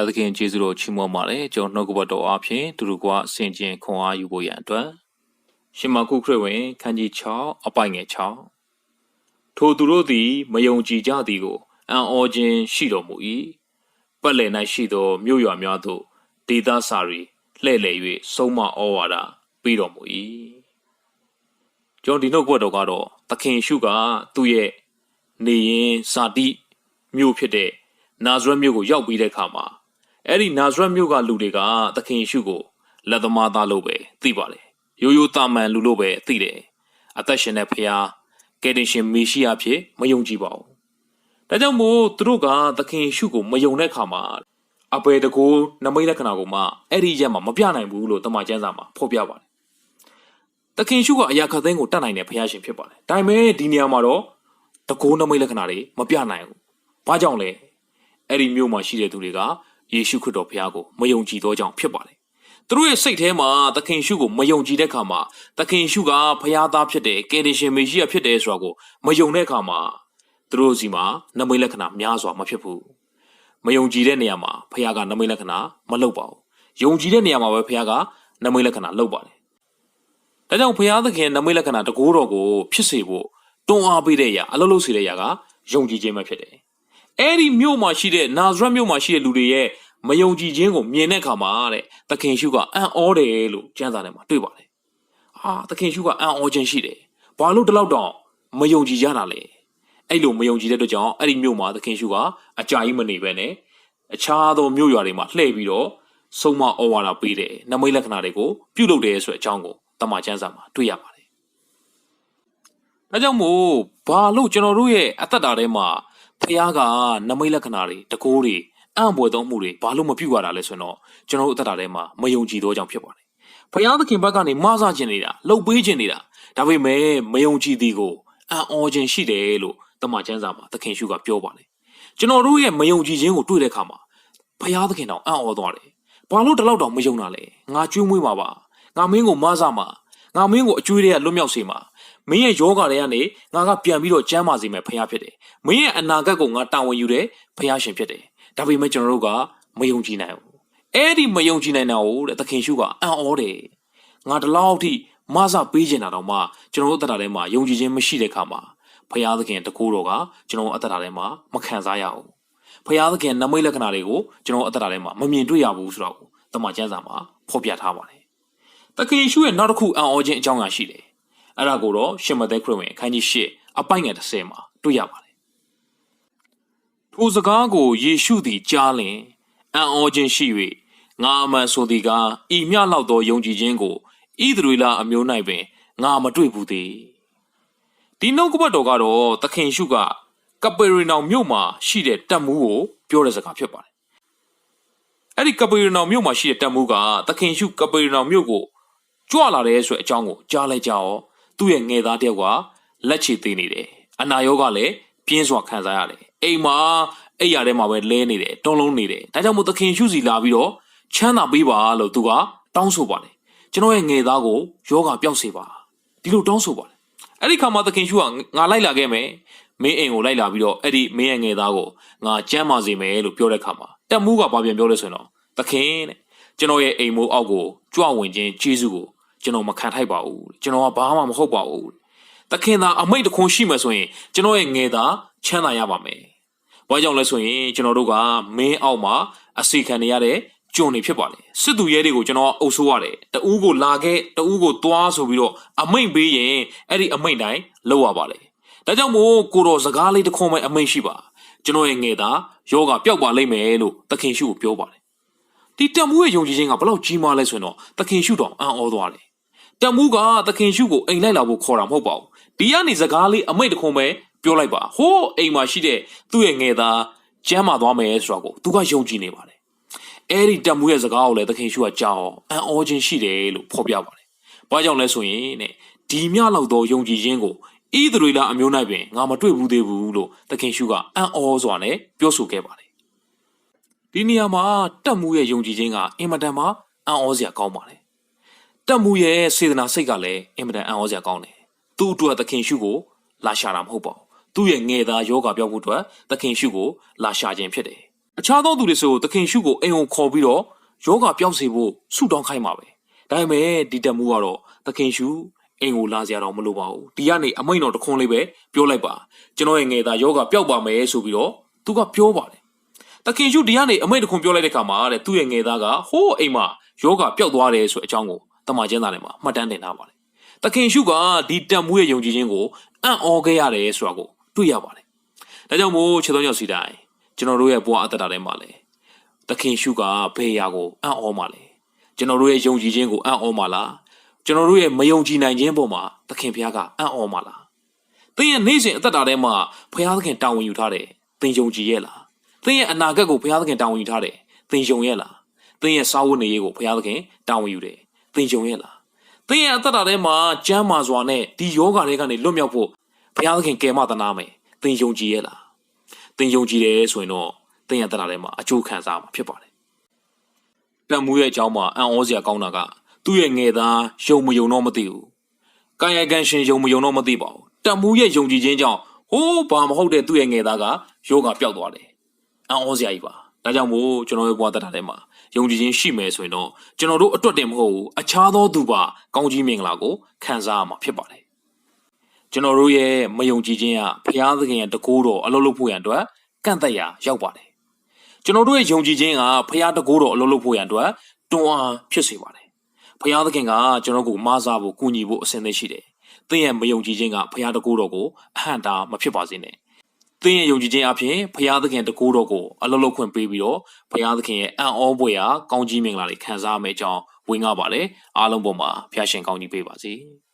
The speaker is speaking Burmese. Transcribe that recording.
ရာသခင်ကျေးဇူးတော်ချီးမွမ်းပါတယ်ကျွန်တော်နှုတ်ကပတ်တော်အားဖြင့်သူတို့ကဆင်ကျင်ခွန်အားယူဖို့ရန်အတွက်ရှင်မကုခရစ်ဝင်ခန်းကြီး6အပိုင်ငယ်6ထိုသူတို့သည်မယုံကြည်ကြသည်ကိုအံ့ဩခြင်းရှိတော်မူ၏ပတ်လည်၌ရှိသောမြို့ရွာများသို့ဒေသစာရီလှဲ့လေ၍ဆုံးမဩဝါဒပေးတော်မူ၏ကျွန်တော်ဒီနှုတ်ကပတ်တော်ကတော့သခင်ရှုကသူ့ရဲ့နေရင်စာတိမြို့ဖြစ်တဲ့နာဇရက်မြို့ကိုရောက်ပြီးတဲ့အခါမှာ အဲ့ဒီနာဇရက်မြို့ကလူတွေကသခင်ရှုကိုလက်သမားသားလို့ပဲသိပါတယ်ရိုးရိုးတာမန်လူလို့ပဲသိတယ်အသက်ရှင်တဲ့ဖခင်ကယ်တင်ရှင်မေရှိယဖြစ်မယုံကြည်ပါဘူးဒါကြောင့်မို့သူတို့ကသခင်ရှုကိုမယုံတဲ့အခါမှာအပေတကူနမိတ်လက္ခဏာကိုမှအဲ့ဒီရက်မှာမပြနိုင်ဘူးလို့တမန်ကျမ်းစာမှာဖော်ပြပါတယ်သခင်ရှုကအရာခတ်သိန်းကိုတတ်နိုင်တဲ့ဖခင်ရှင်ဖြစ်ပါတယ်ဒါပေမဲ့ဒီနေရာမှာတော့တကူနမိတ်လက္ခဏာတွေမပြနိုင်ဘူးဘာကြောင့်လဲအဲ့ဒီမြို့မှာရှိတဲ့သူတွေက ယေရှုခရစ်တော်ဘုရားကိုမယုံကြည်သောကြောင့်ဖြစ်ပါတယ်။သူတို့ရဲ့စိတ်ထဲမှာသခင်ရှုကိုမယုံကြည်တဲ့အခါမှာသခင်ရှုကဘုရားသားဖြစ်တယ်ကယ်တင်ရှင်မေရှိယဖြစ်တယ်ဆိုတာကိုမယုံတဲ့အခါမှာသူတို့စီမှာနမိတ်လက္ခဏာများစွာမဖြစ်ဘူး။မယုံကြည်တဲ့နေရာမှာဘုရားကနမိတ်လက္ခဏာမလုပ်ပါဘူး။ယုံကြည်တဲ့နေရာမှာပဲဘုရားကနမိတ်လက္ခဏာလုပ်ပါတယ်။ဒါကြောင့်ဘုရားသခင်နမိတ်လက္ခဏာတကူတော်ကိုဖြစ်စေဖို့တွန်းအားပေးတဲ့အရာအလုပ်လုပ်စေတဲ့အရာကယုံကြည်ခြင်းပဲဖြစ်တယ်။ အဲ့ဒီမြို့မှာရှိတဲ့နာဇရက်မြို့မှာရှိတဲ့လူတွေရဲ့မယုံကြည်ခြင်းကိုမြင်တဲ့အခါမှာတဲ့သခင်ရှုကအံ့ဩတယ်လို့ကျမ်းစာထဲမှာတွေ့ပါတယ်။ဟာသခင်ရှုကအံ့ဩခြင်းရှိတယ်။ဘာလို့ဒီလောက်တောင်မယုံကြည်ကြတာလဲ။အဲ့လိုမယုံကြည်တဲ့အတွက်ကြောင့်အဲ့ဒီမြို့မှာသခင်ရှုကအကြာကြီးမနေပဲနဲ့အခြားသောမြို့ရွာတွေမှာလှည့်ပြီးတော့ဆုံးမဩဝါဒပေးတယ်။နမိတ်လက္ခဏာတွေကိုပြုလုပ်တယ်ဆိုတဲ့အကြောင်းကိုတမန်ကျမ်းစာမှာတွေ့ရပါတယ်။ဒါကြောင့်မို့ဘာလို့ကျွန်တော်တို့ရဲ့အသက်တာထဲမှာ ဖះကနမိတ်လက္ခဏာတွေတကိုးတွေအံ့ဘွယ်သောမှုတွေဘာလို့မပြုတ်ရတာလဲဆိုတော့ကျွန်တော်တို့အသက်တာထဲမှာမယုံကြည်သောကြောင့်ဖြစ်ပါတယ်။ဖះသခင်ဘက်ကနေမဆခြင်းနေတာလှုပ်ပေးခြင်းနေတာဒါပေမဲ့မယုံကြည်သည်ကိုအံ့ဩခြင်းရှိတယ်လို့တမန်ကျမ်းစာမှာသခင်ရှုကပြောပါတယ်။ကျွန်တော်တို့ရဲ့မယုံကြည်ခြင်းကိုတွေ့တဲ့အခါမှာဖះသခင်တော်အံ့ဩသွားတယ်။ဘာလို့ဒီလောက်တောင်မယုံတာလဲ။ငါကျွေးမွေးမှာပါ။ငါမင်းကိုမဆမှာငါမင်းကိုအကျွေးတွေကလွတ်မြောက်စေမှာ မင်းရဲ့ယောဂတွေကနေငါကပြန်ပြီးတော့ကျမ်းမာစေမယ်ဖះဖြစ်တယ်။မင်းရဲ့အနာဂတ်ကိုငါတာဝန်ယူတယ်ဖះရှင်ဖြစ်တယ်။ဒါပေမဲ့ကျွန်တော်တို့ကမယုံကြည်နိုင်ဘူး။အဲ့ဒီမယုံကြည်နိုင်တာကိုတဲ့သခင်ရှုကအံ့ဩတယ်။ငါတလောက်ထိမဆပေးချင်တာတော့မှကျွန်တော်တို့အသက်တာထဲမှာယုံကြည်ခြင်းမရှိတဲ့ခါမှာဖះသခင်တကူတော်ကကျွန်တော်တို့အသက်တာထဲမှာမခံစားရဘူး။ဖះသခင်နမိတ်လက္ခဏာတွေကိုကျွန်တော်တို့အသက်တာထဲမှာမမြင်တွေ့ရဘူးဆိုတော့တမန်ကျမ်းစာမှာဖော်ပြထားပါတယ်။သခင်ရှုရဲ့နောက်တစ်ခုအံ့ဩခြင်းအကြောင်းအရာရှိတယ်။ အဲ့ဒါကိုတော့ရှင်မသက်ခရစ်ဝင်အခန်းကြီး၈အပိုင်ငယ်30မှာတွေ့ရပါတယ်။ထိုစကားကိုယေရှုသည်ကြားလျင်အံ့ဩခြင်းရှိ၍ငါအမှန်ဆိုသည်ကားဤမြလောက်သောယုံကြည်ခြင်းကိုဣသရေလအမျိုး၌ပင်ငါမတွေ့ဘူးသေး။ဒီနှုတ်ကပတ်တော်ကတော့သခင်ရှုကကပေရီနောင်မြို့မှာရှိတဲ့တပ်မှုကိုပြောတဲ့စကားဖြစ်ပါတယ်။အဲ့ဒီကပေရီနောင်မြို့မှာရှိတဲ့တပ်မှုကသခင်ရှုကပေရီနောင်မြို့ကိုကြွလာတယ်ဆိုတဲ့အကြောင်းကိုကြားလိုက်ကြရော သူ့ရဲ့ငယ်သားတယောက်ကလက်ချေသေးနေတယ်အနာရောဂါလည်းပြင်းစွာခံစားရတယ်အိမ်မှာအိမ်ရထဲမှာပဲလဲနေတယ်တုံးလုံးနေတယ်ဒါကြောင့်မို့သခင်ရှုစီလာပြီးတော့ချမ်းသာပေးပါလို့သူကတောင်းဆိုပါတယ်ကျွန်တော်ရဲ့ငယ်သားကိုယောဂပျောက်စေပါဒီလိုတောင်းဆိုပါတယ်အဲ့ဒီခါမှာသခင်ရှုကငါလိုက်လာခဲ့မယ်မင်းအိမ်ကိုလိုက်လာပြီးတော့အဲ့ဒီမင်းရဲ့ငယ်သားကိုငါကြမ်းမာစေမယ်လို့ပြောတဲ့ခါမှာတက်မှုကဘာပြန်ပြောလဲဆိုရင်တော့သခင်တဲ့ကျွန်တော်ရဲ့အိမ်မိုးအောက်ကိုကြွဝင်ခြင်းကျေးဇူးကို ကျွန်တော်မခံထိုက်ပါဘူးကျွန်တော်ကဘာမှမဟုတ်ပါဘူးတခင်သာအမိတ်တခွန်းရှိမှဆိုရင်ကျွန်တော်ရဲ့ငယ်သာချမ်းသာရပါမယ်ဘာကြောင့်လဲဆိုရင်ကျွန်တော်တို့ကမင်းအောက်မှာအစီခံနေရတဲ့ကြုံနေဖြစ်ပါလေစစ်သူရဲတွေကိုကျွန်တော်အုပ်ဆိုးရတယ်တူးကိုလာခဲ့တူးကိုသွားဆိုပြီးတော့အမိတ်ပေးရင်အဲ့ဒီအမိတ်တိုင်းလောက်ရပါလေဒါကြောင့်မို့ကိုတော်စကားလေးတစ်ခွန်းပဲအမိတ်ရှိပါကျွန်တော်ရဲ့ငယ်သာယောဂပျောက်ပါလိမ့်မယ်လို့သခင်ရှုကိုပြောပါတယ်ဒီတမှုရဲ့ယုံကြည်ခြင်းကဘလောက်ကြီးမားလဲဆိုရင်တော့သခင်ရှုတော်အံ့ဩသွားတယ် တမှုကသခင်ရှုကိုအိမ်လိုက်လာဖို့ခေါ်တာမဟုတ်ပါဘူးဒီကနေစကားလေးအမိတ်တခုံးပဲပြောလိုက်ပါဟိုးအိမ်မှာရှိတဲ့သူ့ရဲ့ငယ်သားကျမ်းမာသွားမယ်ဆိုတာကိုသူကယုံကြည်နေပါတယ်အဲ့ဒီတမှုရဲ့စကားကိုလည်းသခင်ရှုကကြောက်အံ့ဩခြင်းရှိတယ်လို့ဖော်ပြပါတယ်ဘာကြောင့်လဲဆိုရင်တဲ့ဒီမြလောက်သောယုံကြည်ခြင်းကိုဣသရေလအမျိုး၌ပင်ငါမတွေ့ဘူးသေးဘူးလို့သခင်ရှုကအံ့ဩစွာနဲ့ပြောဆိုခဲ့ပါတယ်ဒီနေရာမှာတက်မှုရဲ့ယုံကြည်ခြင်းကအင်မတန်မှအံ့ဩစရာကောင်းပါတယ် တက်မှုရဲ့စေတနာစိတ်ကလည်းအင်မတန်အံ့ဩစရာကောင်းတယ်။သူ့အတွက်သခင်ရှုကိုလာရှာတာမဟုတ်ပါဘူး။သူ့ရဲ့ငယ်သားယောဂပြောက်ဖို့အတွက်သခင်ရှုကိုလာရှာခြင်းဖြစ်တယ်။ဒအခြားသောသူတွေဆိုသခင်ရှုကိုအိမ်ကိုခေါ်ပြီးတော့ယောဂပျောက်စေဖို့ဆုတောင်းခိုင်းပါပဲဒါပေမဲ့ဒီတက်မှုကတော့သခင်ရှုအိမ်ကိုလာစရာတော့မလိုပါဘူးဒီကနေအမိန့်တော်တစ်ခွန်းလေးပဲပြောလိုက်ပါကျွန်တော်ရဲ့ငယ်သားယောဂပျောက်ပါမယ်ဆိုပြီးတော့သူကပြောပါတယ်သခင်ရှုဒီကနေအမိန့်တစ်ခွန်းပြောလိုက်တဲ့ခါမှာတဲ့သူ့ရဲ့ငယ်သားကဟိုးအိမ်မှာယောဂပျောက်သွားတယ်ဆိုတဲ့အကြောင်းကို တမန်ကျမ်းစာထဲမှာမှတ်တမ်းတင်ထားပါတယ်သခင်ရှုကဒီတက်မှုရဲ့ယုံကြည်ခြင်းကိုအံ့ဩခဲ့ရတယ်ဆိုတာကိုတွေ့ရပါတယ်ဒါကြောင့်မို့ခြေသုံးယောက်စီတိုင်းကျွန်တော်တို့ရဲ့ဘဝအတ္တတာထဲမှာလည်းသခင်ရှုကဘယ်ရာကိုအံ့ဩမှာလဲကျွန်တော်တို့ရဲ့ယုံကြည်ခြင်းကိုအံ့ဩမှာလားကျွန်တော်တို့ရဲ့မယုံကြည်နိုင်ခြင်းပေါ်မှာသခင်ဘုရားကအံ့ဩမှာလားသင်ရဲ့နေ့စဉ်အသက်တာထဲမှာဘုရားသခင်တာဝန်ယူထားတယ်သင်ယုံကြည်ရဲ့လားသင်ရဲ့အနာဂတ်ကိုဘုရားသခင်တာဝန်ယူထားတယ်သင်ယုံရဲ့လားသင်ရဲ့စာဝတ်နေရေးကိုဘုရားသခင်တာဝန်ယူတယ် သင်ယုံရဲ့လားသင်ရဲ့အသက်တာထဲမှာကျမ်းမာစွာနဲ့ဒီယောဂတွေကနေလွတ်မြောက်ဖို့ဘုရားသခင်ကယ်မသနာမယ်သင်ယုံကြည်ရဲ့လားသင်ယုံကြည်တယ်ဆိုရင်တော့သင်ရဲ့အသက်တာထဲမှာအကျိုးခံစားမှာဖြစ်ပါတယ်တန်မူရဲ့အကြောင်းမှာအံ့ဩစရာကောင်းတာကသူ့ရဲ့ငယ်သားယုံမယုံတော့မသိဘူး။ကာယကံရှင်ယုံမယုံတော့မသိပါဘူး။တန်မူရဲ့ယုံကြည်ခြင်းကြောင့်ဟိုးဘာမဟုတ်တဲ့သူ့ရဲ့ငယ်သားကယောဂပျောက်သွားတယ်။အံ့ဩစရာကြီးပါ။ ဒါကြောင့်မို့ကျွန်တော်ရဲ့ဘဝတတထဲမှာယုံကြည်ခြင်းရှိမယ်ဆိုရင်တော့ကျွန်တော်တို့အတွက်တင်မဟုတ်ဘူးအခြားသောသူပါကောင်းကြီးမင်္ဂလာကိုခံစားရမှာဖြစ်ပါတယ်။ကျွန်တော်တို့ရဲ့မယုံကြည်ခြင်းကဘုရားသခင်ရဲ့တကူတော်အလုပ်လုပ်ဖို့ရန်အတွက်ကန့်သက်ရာရောက်ပါတယ်။ကျွန်တော်တို့ရဲ့ယုံကြည်ခြင်းကဖရာတကိုးတော်အလုပ်လုပ်ဖို့ရန်အတွက်တွန်းအားဖြစ်စေပါတယ်။ဖရာသခင်ကကျွန်တော်ကိုမဆားဖို့ကူညီဖို့အစဉ်သင့်ရှိတယ်။သင်ရဲ့မယုံကြည်ခြင်းကဖရာတကိုးတော်ကိုအဟန့်တာမဖြစ်ပါစေနဲ့။ သင်ရဲ့ယုံကြည်ခြင်းအပြင်ဖရာသခင်တကိုးတော်ကိုအလုပ်လုပ်ခွင့်ပေးပြီးတော့ဖရာသခင်ရဲ့အံ့ဩဖွယ်ရာကောင်းကြီးမင်္ဂလာတွေခံစားရမယ့်အကြောင်းဝင်ကားပါတယ်။အားလုံးပေါ်မှာဖရာရှင်ကောင်းကြီးပေးပါစေ။